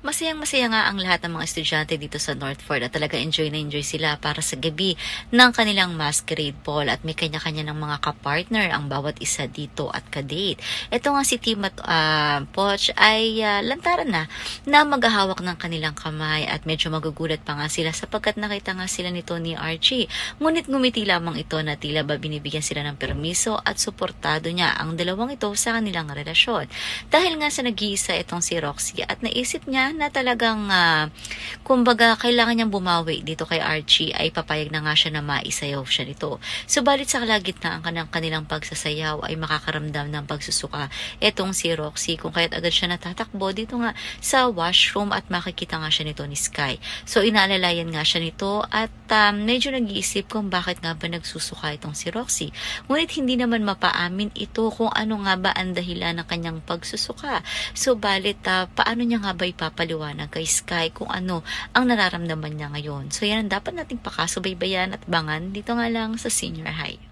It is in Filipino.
Masayang masaya nga ang lahat ng mga estudyante dito sa Northford at talaga enjoy na enjoy sila para sa gabi ng kanilang masquerade ball at may kanya-kanya ng mga kapartner ang bawat isa dito at kadate. Ito nga si Tim at ah, Poch ay ah, lantaran na na maghahawak ng kanilang kamay at medyo magugulat pa nga sila sapagkat nakita nga sila nito ni Archie. Ngunit ngumiti lamang ito na tila ba binibigyan sila ng permiso at suportado niya ang dalawang ito sa kanilang relasyon. Dahil nga sa nag-iisa itong si Roxy at naisip niya na talagang ah, kumbaga kailangan niyang bumawi dito kay Archie ay papayag na nga siya na maisayaw siya nito. Subalit sa kalagitnaan ka ng kanilang pagsasayaw ay makakaramdam ng pagsusuka etong si Roxy kung kaya't agad siya natatakbo dito nga sa washroom at makikita nga siya nito ni Sky. So inaalalayan nga siya nito at um, medyo nag-iisip kung bakit nga ba nagsusuka itong si Roxy. Ngunit hindi naman mapaamin ito kung ano nga ba ang dahilan ng kanyang pagsusuka. Subalit ah, paano niya nga ba ipapaliwanag kay Sky kung ano ang nararamdaman niya ngayon. So yan ang dapat nating pakasubaybayan at bangan dito nga lang sa senior high.